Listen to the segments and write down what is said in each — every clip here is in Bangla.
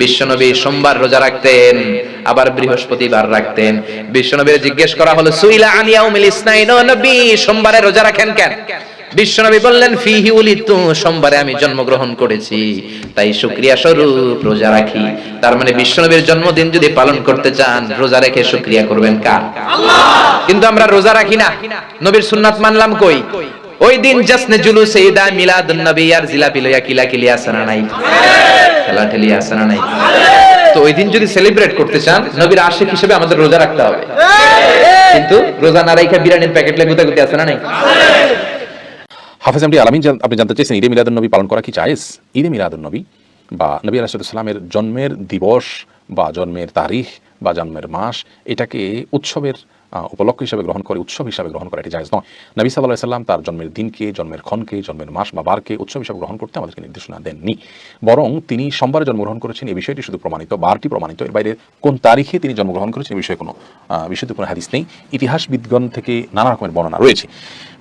বিশ্বনবী সোমবার রোজা রাখতেন আবার বৃহস্পতিবার রাখতেন। বিশ্বনবীর জিজ্ঞেস করা হলো সুইলা আনিয়াউমিল ইসনাইন? নবী সোমবারে রোজা রাখেন কেন? বিশ্বনবী বললেন ফিহি উলিতু সোমবারে আমি জন্মগ্রহণ করেছি। তাই শুকরিয়া স্বরূপ রোজা রাখি। তার মানে বিশ্বনবীর জন্মদিন যদি পালন করতে চান রোজা রেখে শুকরিয়া করবেন কার? কিন্তু আমরা রোজা রাখি না। নবীর সুন্নাত মানলাম কই? ওই দিন জাসনে জুলুসে ঈদা মিলাদুন নবী আর জিলাপি লইয়া কিলা কিলি আসনা নাই? খেলা ঠেলি আসনা নাই? তো ওই দিন যদি সেলিব্রেট করতে চান, নবীর আশিক হিসেবে আমাদের রোজা রাখতে হবে। কিন্তু রোজা না রাখা বিরিয়ানির প্যাকেট লেগুতে গুতে আছে না নাই? হাফেজ এমডি, আলামিন আপনি জানতে চেয়েছেন ঈদে মিলাদুন নবী পালন করা কি জায়েজ? ঈদে মিলাদুন নবী বা নবী আলাইসালামের জন্মের দিবস বা জন্মের তারিখ বা জন্মের মাস, এটাকে উৎসবের উপলক্ষ হিসাবে গ্রহণ করে, উৎসব হিসাবে গ্রহণ করা, এটি জায়েজ নয়। নবী সাল্লাহ সাল্লাম তার জন্মের দিনকে, জন্মের ক্ষণকে, জন্মের মাস বা বারকে উৎসব হিসাবে গ্রহণ করতে আমাদেরকে নির্দেশনা দেননি। বরং তিনি সোমবারে জন্মগ্রহণ করেছেন, এই বিষয়টি শুধু প্রমাণিত, বারটি প্রমাণিত। এর বাইরে কোন তারিখে তিনি জন্মগ্রহণ করেছেন এই বিষয়ে কোনো বিশুদ্ধ কোনো হাদিস নেই। ইতিহাসবিদগণ থেকে নানা রকমের বর্ণনা রয়েছে।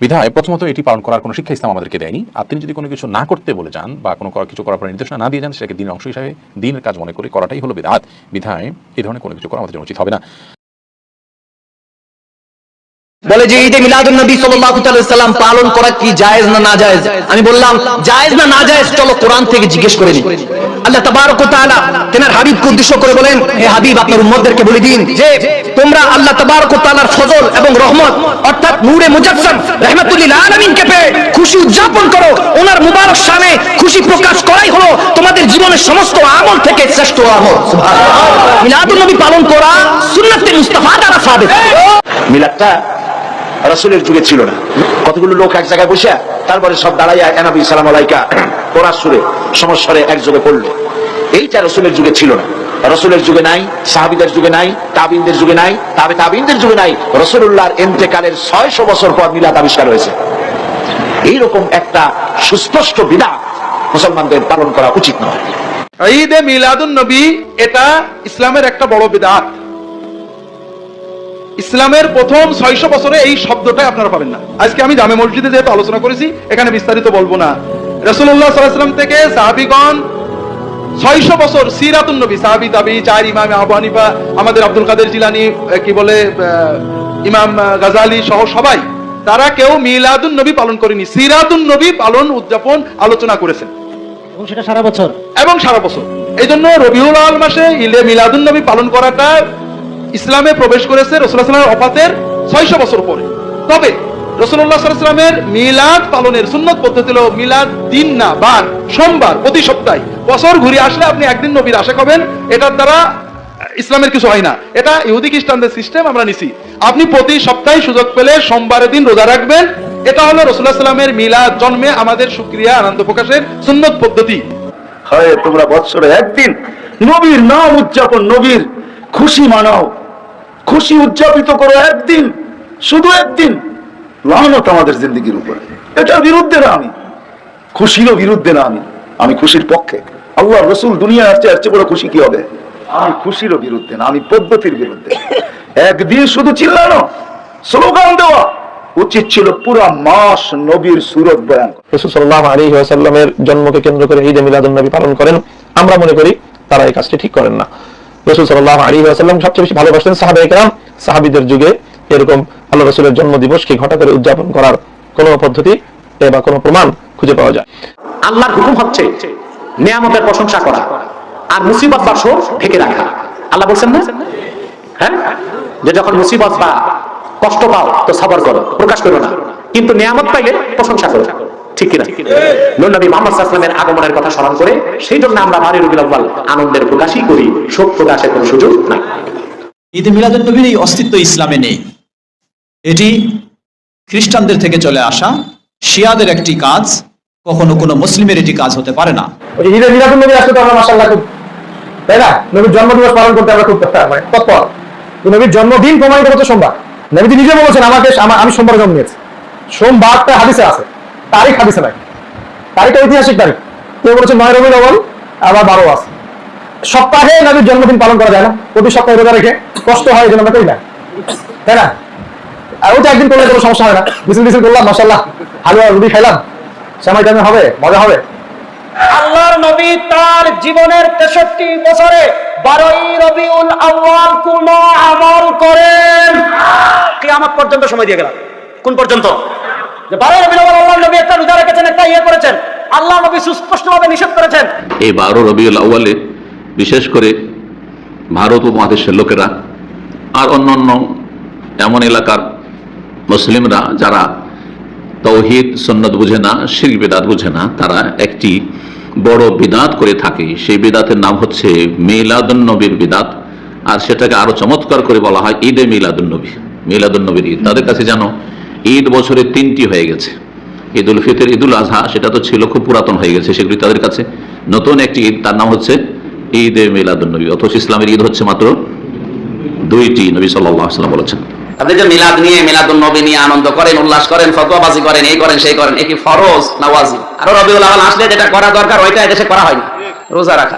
বিধায় প্রথমত এটি পালন করার কোনো শিক্ষা ইসলাম আমাদেরকে দেয়নি। আর তিনি যদি কোনো কিছু না করতে বলে যান বা কোনো কিছু করার পরে নির্দেশনা না দিয়ে যান, সেটাকে দিনের অংশ হিসাবে, দিনের কাজ মনে করে করাটাই হলো বিধাত। বিধায় এই ধরনের কোনো কিছু করা আমাদের উচিত হবে না। বলে যে ঈদে মিলাদুন নবী সাল্লাল্লাহু তাআলা সাল্লাম পালন করা কি জায়েজ না না জায়েজ আমি বললাম, জায়েজ না না জায়েজ চলো কোরআন থেকে জিজ্ঞেস করে নিই। আল্লাহ তাবারক ওয়া তাআলা তেনার হাবিবকে উদ্দেশ্য করে বলেন, হে হাবিব, আপনার উম্মতদেরকে বলে দিন যে, তোমরা আল্লাহ তাবারক ওয়া তাআলার ফজল এবং রহমত, অর্থাৎ নূরে মুজাসসাম রাহমাতুল আলামিনকে পেয়ে খুশি উদযাপন করো। ওনার মুবারক শানে খুশি প্রকাশ করাই হলো তোমাদের জীবনের সমস্ত আমল থেকে শ্রেষ্ঠ আমল। সুবহানাল্লাহ। মিলাদুন নবী পালন করা সুন্নাতে মুস্তাফা দ্বারা সাবিত। মিলাদটা রাসূলের যুগে ছিল না। কতগুলো লোক এক জায়গায় বসে তারপরে সব দাঁড়াইয়া এনাবি সালাম আলাইকা। পড়ার সুরে সমস্বরে একযোগে পড়ল। এইটা রসুলের যুগে ছিল না। রসুলের যুগে নাই, সাহাবিদের যুগে নাই, তাবিনদের যুগে নাই, তাবে তাবিনদের যুগে নাই। রসুল্লাহর এন্তেকালের ছয়শো বছর পর মিলাদ আবিষ্কার হয়েছে। এইরকম একটা সুস্পষ্ট বিধা মুসলমানদের পালন করা উচিত নয়। ঈদে মিলাদুন নবী, এটা ইসলামের একটা বড় বিদাত। ইসলামের প্রথম ছয়শো বছরে এই শব্দটাই আপনারা পাবেন না। আজকে আমি জামে মসজিদে যেহেতু আলোচনা করেছি এখানে বিস্তারিত বলব না। রসুল্লাহ সাল্লাম থেকে সাহাবিগণ ছয়শো বছর সিরাতুন নবী সাহাবি তাবি চার ইমাম আবু হানিফা আমাদের আব্দুল কাদের জিলানি কি বলে ইমাম গাজালি সহ সবাই তারা কেউ মিলাদুন নবী পালন করেনি সিরাতুন নবী পালন উদযাপন আলোচনা করেছেন। এবং সেটা সারা বছর? এবং সারা বছর। এই জন্য রবিউল আল মাসে ইলে মিলাদুন নবী পালন করাটা ইসলামে প্রবেশ করেছে রসুল্লাহ সাল্লামের অফাতের ছয়শো বছর পরে তবে রসুল্লাহ সাল্লামের মিলাদ পালনের সুন্নত পদ্ধতি হলো মিলাদ দিন না, বার, সোমবার, প্রতি সপ্তাহে। বছর ঘুরে আসলে আপনি একদিন নবীর আশা করবেন, এটার দ্বারা ইসলামের কিছু হয় না। এটা ইহুদি খ্রিস্টানদের সিস্টেম আমরা নিছি। আপনি প্রতি সপ্তাহে সুযোগ পেলে সোমবারের দিন রোজা রাখবেন। এটা হলো রসুল্লাহ সাল্লামের মিলাদ জন্মে আমাদের সুক্রিয়া আনন্দ প্রকাশের সুন্নত পদ্ধতি। হয়, তোমরা বৎসরে একদিন নবীর নাম উদযাপন, নবীর খুশি মানাও। খুশি উদযাপিত করো একদিন, শুধু একদিন। লানত আমাদের জিন্দগির উপরে। এটার বিরুদ্ধে না আমি। খুশিরও বিরুদ্ধে না আমি। আমি খুশির পক্ষে। আল্লাহ রসুল দুনিয়া আসছে আসছে বড় খুশি কি হবে? আমি খুশিরও বিরুদ্ধে না, আমি পদ্ধতির বিরুদ্ধে। একদিন শুধু চিল্লানো, স্লোগান দেওয়া, উচিত ছিল পুরা মাস নবীর সুরত বয়ান রসুল সাল্লাহ আলী ওয়াসাল্লামের জন্মকে কেন্দ্র করে ঈদে মিলাদুল নবী পালন করেন। আমরা মনে করি তারা এই কাজটি ঠিক করেন না। রসুল সাল্লাহ আলী ওয়াসাল্লাম সবচেয়ে বেশি ভালোবাসতেন সাহাবে কেরাম। সাহাবিদের যুগে এরকম আল্লাহ রসুলের জন্ম দিবসকে ঘটা করে উদযাপন করার কোনো পদ্ধতি বা কোনো প্রমাণ খুঁজে পাওয়া যায়? আল্লাহর হুকুম হচ্ছে নিয়ামতের প্রশংসা করা আর মুসিবত বা শোক ঢেকে রাখা। আল্লাহ বলছেন না? হ্যাঁ? যে যখন মুসিবত বা কষ্ট পাও তো সবর করো, প্রকাশ করো না। কিন্তু নিয়ামত পাইলে প্রশংসা করো। ঠিক কিনা? নবী মোহাম্মদ সাল্লামের আগমনের কথা স্মরণ করে সেই জন্য আমরা ভারী আউয়াল আনন্দের প্রকাশই করি শোক প্রকাশের কোনো সুযোগ নাই। ঈদে মিলাদুন্নবীর এই অস্তিত্ব ইসলামে নেই। এটি খ্রিস্টানদের থেকে চলে আসা শিয়াদের একটি কাজ কখনো কোনো মুসলিমের এটি কাজ হতে পারে না। ঈদের মিলাদুল নবী আসলে আমরা মাসাল্লাহ খুব তাই না? নবীর জন্মদিবস পালন করতে আমরা খুব মানে তৎপর। নবীর জন্মদিন প্রমাণিত হচ্ছে সোমবার। নবীজি নিজে বলেছেন আমাকে আমি সোমবার জন্ম নিয়েছি। সোমবারটা হাদিসে আছে। তারিখ হাদিসে নাই। তারিখটা ঐতিহাসিক তারিখ। কেউ বলেছে? নয় রবি লবণ আবার বারো আছে সপ্তাহে নবীর জন্মদিন পালন করা যায় না। প্রতি সপ্তাহে রোজা রেখে কষ্ট হয় এই জন্য আমরা করি না। তাই না? আর ওটা একদিন করলে কোনো সমস্যা হয় না। মিছিল মিছিল করলাম মশাল্লাহ হালুয়া রুটি খাইলাম। সময় টাইমে হবে মজা হবে। আল্লাহর নবী তার জীবনের তেষট্টি বছরে বারোই রবিউল আউয়াল কোন আমল করেন। কিয়ামত পর্যন্ত সময় দিয়ে গেলাম। কোন পর্যন্ত? ইয়ে বিশেষ করে ভারত উপমহাদেশের লোকেরা আর অন্যান্য এমন এলাকার মুসলিমরা যারা তৌহিদ সন্ন্যত বুঝে না শির বেদাত বুঝে না, তারা একটি বড় বিদাত করে থাকে। সেই বিদাতের নাম হচ্ছে মিলাদুন্নবীর বিদাত। আর সেটাকে আরও চমৎকার করে বলা হয় ঈদে মিলাদুন্নবী, মিলাদুন্নবীর ঈদ। তাদের কাছে যেন ঈদ বছরে তিনটি হয়ে গেছে। ঈদ উল ফিতর ঈদ উল আজহা, সেটা তো ছিল খুব পুরাতন হয়ে গেছে, সেগুলি তাদের কাছে নতুন একটি ঈদ, তার নাম হচ্ছে ঈদ এ মিলাদুন্নবী, অথচ ইসলামের ঈদ হচ্ছে মাত্র দুইটি, নবী সাল্লাহ সাল্লাম বলেছেন। আপনি যে মিলাদ নিয়ে মিলাদুন নবী নিয়ে আনন্দ করেন, উল্লাস করেন, ফতোয়াবাজি করেন, এই করেন, সেই করেন একই ফরজ নাওয়াজি আরও রবিউল আওয়াল আসলে যেটা করা দরকার, ওইটা এদেশে করা হয় না রোজা রাখা।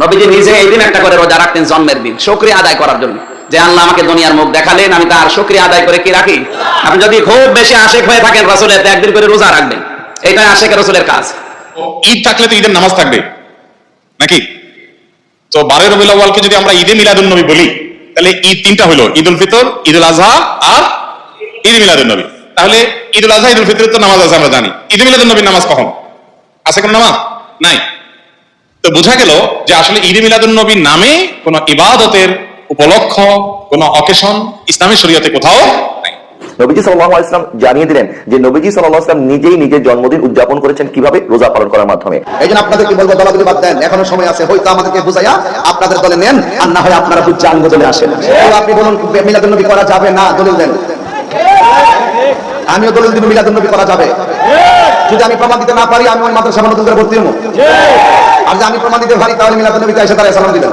নবীজি নিজে এই দিন একটা করে রোজা রাখতেন জন্মের দিন, শুকরিয়া আদায় করার জন্য। যে আল্লাহ আমাকে দুনিয়ার মুখ দেখালেন, আমি তার শুকরিয়া আদায় করে কি রাখি? আপনি যদি খুব বেশি আশেক হয়ে থাকেন রাসূলের একদিন করে রোজা রাখবেন। এটাই আশেকের, রাসূলের কাজ। ঈদ থাকলে তো ঈদের নামাজ থাকবে। নাকি? তো বারো রবিউল আউ্বালকে যদি আমরা ঈদে মিলাদুল নবী বলি, তাহলে ঈদ তিনটা হলো ঈদ উল ফিতর ঈদ উল আজহা আর ঈদ মিলাদুল নবী। তাহলে ঈদ উল আজহা ঈদ উল ফিতরের তো নামাজ আছে, আমরা জানি। ঈদ মিলাদুল নবীর নামাজ কখন? আছে কোন নামাজ? নাই। তো বোঝা গেল যে আসলে ঈদ মিলাদুল নবীর নামে কোন ইবাদতের উপলক্ষ কোন অকেশন ইসলামী শরীয়তে কোথাও নাই। নবীজি সাল্লাল্লাহু আলাইহি ওয়াসাল্লাম জানিয়ে দিলেন যে নবীজি সাল্লাল্লাহু আলাইহি ওয়াসাল্লাম নিজেই নিজের জন্মদিন উদযাপন করেছেন কীভাবে? রোজা পালন করার মাধ্যমে। এই জন্য আপনাদেরকে বলব? দলাদলি বাদ দেন। এখনও সময় আছে। হয়তো আমাদেরকে বুঝাইয়া আপনাদের দলে নেন আর না হয় আপনারা বুঝছে আঙ্গ দলে আসেন। আপনি বলুন মিলাদুল নবী করা যাবে না? দলিল দেন। আমিও দলিল মিলাদুল নবী করা যাবে। যদি আমি প্রমাণ দিতে না পারি আমি ওই মাদ্রাসা নতুন করে ভর্তি হব। আর যদি আমি প্রমাণ দিতে পারি তাহলে মিলাদুল নবীতে এসে তারা সালাম দিবেন।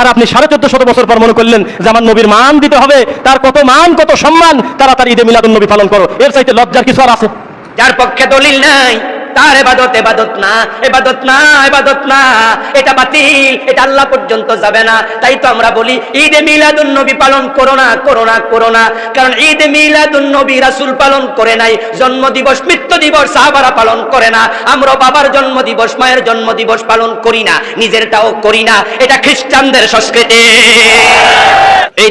আর আপনি সাড়ে চোদ্দ শত বছর পর মনে করলেন যে আমার নবীর মান দিতে হবে, তার কত মান, কত সম্মান তারা তার ঈদে মিলাদুন নবী পালন করো। এর চাইতে লজ্জার কিছু আর আছে? যার পক্ষে দলিল নাই তার এবাদত এবাদত না এবাদত না এবাদত না। এটা বাতিল, এটা আল্লাহ পর্যন্ত যাবে না। তাই তো আমরা বলি, ঈদে মিলাদুন নবী পালন করো না করো না করো না। কারণ ঈদে মিলাদুন নবী রাসূল পালন করে নাই জন্ম দিবস মৃত্যু দিবস সাহাবারা পালন করে না। আমরা বাবার জন্ম দিবস মায়ের জন্ম দিবস পালন করি না, নিজেরটাও করি না। এটা খ্রিস্টানদের সংস্কৃতি।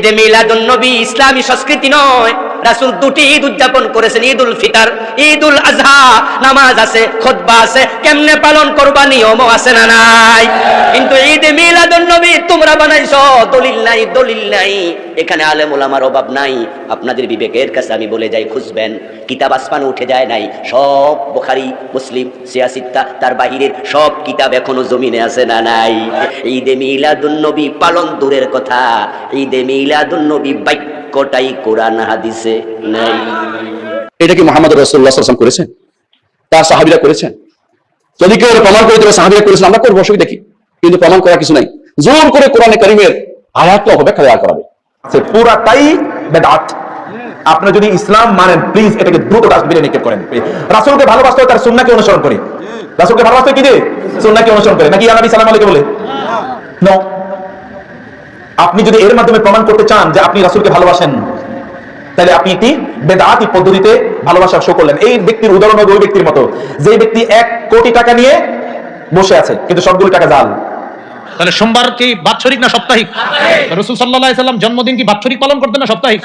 যে মিলাদুন নবী ইসলামী সংস্কৃতি নয়। রাসূল দুটি ঈদ উদযাপন করেছেন ঈদ উল ফিতর ঈদ উল আজহা। নামাজ আছে খুতবা আছে, কেমনে পালন করবা, নিয়মও আছে না নাই? কিন্তু ঈদ মিলাদুন নবী তোমরা বানাইছো, দলিল নাই দলিল নাই। এখানে আলেম ওলামার অভাব নাই। আপনাদের বিবেকের কাছে আমি বলে যাই, খুঁজবেন। কিতাব আসমান উঠে যায় নাই। সব বুখারী, মুসলিম সিয়াসিত্তা তার বাহিরের সব কিতাব এখনও জমিনে আছে না নাই? ঈদে মিলাদুন নবী পালন দূরের কথা। ঈদে মিলাদুন নবী বাক্যটাই কোরআন হাদিসে নাই। এটা কি মোহাম্মদ রসুল্লাহ সাল্লাম করেছেন? তার সাহাবিরা করেছেন? যদি কেউ প্রমাণ করে দেবে সাহাবিরা করেছেন আমরা করব অসুবিধা কি? কিন্তু প্রমাণ করার কিছু নাই। জোর করে কোরআনে করিমের আয়াতকে অপব্যাখ্যা দেওয়া করাবে। সে পুরাটাই বেদাত। আপনি যদি ইসলাম মানেন প্লিজ এটাকে দ্রুত ডাস্টবিনে নিক্ষেপ করেন। রাসূলকে ভালোবাসতে হয় তার সুন্নাহকে অনুসরণ করি। রাসূলকে ভালোবাসতে কি যে? সুন্নাহকে অনুসরণ করে। নাকি ইয়া নবী সালাম আলাইকে বলে? নো। আপনি যদি এর মাধ্যমে প্রমাণ করতে চান যে আপনি রাসূলকে ভালোবাসেন তাহলে আপনি একটি বেদাতি পদ্ধতিতে ভালোবাসা শো করলেন। এই ব্যক্তির উদাহরণ হবে ওই ব্যক্তির মতো। যে ব্যক্তি এক কোটি টাকা নিয়ে বসে আছে কিন্তু সবগুলো টাকা জাল। তাহলে সোমবার কি বাৎসরিক না সাপ্তাহিক? রসুল সাল্লাহ সাল্লাম জন্মদিন কি বাৎসরিক পালন করতেন না সাপ্তাহিক?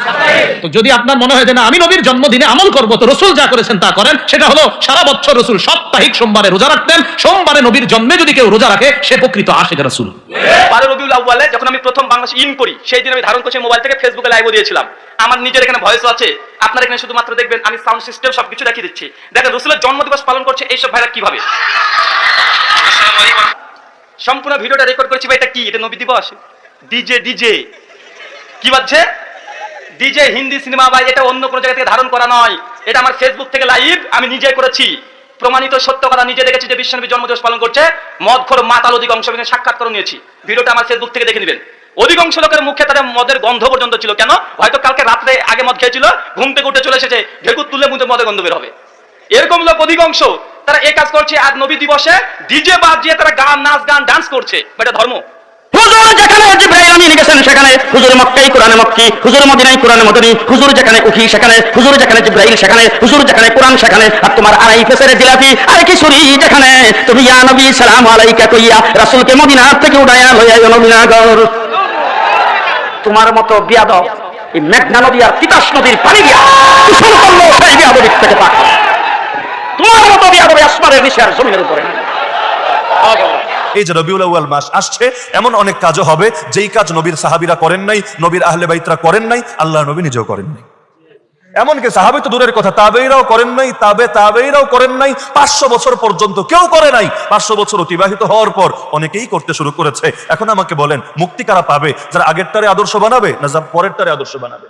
তো যদি আপনার মনে হয় যে না আমি নবীর জন্মদিনে আমল করব তো রসুল যা করেছেন তা করেন। সেটা হলো সারা বছর রসুল সাপ্তাহিক সোমবারে রোজা রাখতেন। সোমবারে নবীর জন্মে যদি কেউ রোজা রাখে সে প্রকৃত আশেখ রসুল। রবিউল আউ্বালে যখন আমি প্রথম বাংলাদেশ ইন করি, সেই দিন আমি ধারণ করছি মোবাইল থেকে ফেসবুকে লাইভ দিয়েছিলাম। আমার নিজের এখানে ভয়েস আছে। আপনার এখানে শুধুমাত্র দেখবেন, আমি সাউন্ড সিস্টেম সবকিছু দেখিয়ে দিচ্ছি। দেখেন, রসুলের জন্মদিবস পালন করছে এইসব ভাইরা কীভাবে? সম্পূর্ণ ভিডিওটা রেকর্ড করেছি ভাই, এটা কি? এটা নবী দিবস? ডিজে ডিজে কি বাজছে? ডিজে হিন্দি সিনেমা ভাই, এটা অন্য কোনো জায়গা থেকে ধারণ করা নয়। এটা আমার ফেসবুক থেকে লাইভ আমি নিজে করেছি। প্রমাণিত সত্য কথা নিজে দেখেছি যে বিশ্বনবী জন্মদিবস পালন করছে। মদ খোর মাতাল অধিক অংশ সাক্ষাৎকার নিয়েছি। ভিডিওটা আমার ফেসবুক থেকে দেখে নেবেন। অধিকাংশ লোকের মুখে তাদের মদের গন্ধ পর্যন্ত ছিল। কেন? হয়তো কালকে রাত্রে আগে মদ খেয়েছিল, ঘুম থেকে উঠে চলে এসেছে, ঢেকুর তুলে মুখে মদের গন্ধ বের হবে। এরকম লোক অধিকাংশ, তারা এ কাজ করছে আজ নবী দিবসে, ডিজে বাদ দিয়ে তারা গান, নাচ, গান ডান্স করছে। এটা ধর্ম। যেখানে জিব্রাইল গেছেন সেখানে। হুজুর মক্কাই, কোরআনে মক্কি। হুজুর মদিনাই, কোরআনে মদনী। হুজুর যেখানে উঠি সেখানে। হুজুর যেখানে জিব্রাইল, সেখানে। হুজুর যেখানে কোরআন, সেখানে। আর তোমার আড়াই ফেসের জিলাপি, আর কিশোরী যেখানে। তুমি ইয়া নবী, সালাম আলাইকা কইয়া রাসূলকে মদিনা থেকে উড়াইয়া নবীনগর তোমার মতো বিয়াদব এই মেঘনা নদী আর নদীর পানি দিয়া দূষণ করল সেই তোমার মতো বিয়াদবে আসমানের নিচে আর জমিনের উপরে। এই যে রবিউল আউয়াল মাস আসছে, এমন অনেক কাজও হবে, যেই কাজ নবীর সাহাবীরা করেন নাই, নবীর আহলে বাইতরা করেন নাই আল্লাহ নবী নিজেও করেন নাই। এমনকি সাহাবি তো দূরের কথা তাবেইরাও করেন নাই, তাবে তাবেইরাও করেন নাই, পাঁচশো বছর পর্যন্ত কেউ করে নাই। পাঁচশো বছর অতিবাহিত হওয়ার পর অনেকেই করতে শুরু করেছে। এখন আমাকে বলেন, মুক্তি কারা পাবে? যারা আগেরটারে আদর্শ বানাবে, না যারা পরেরটারে আদর্শ বানাবে?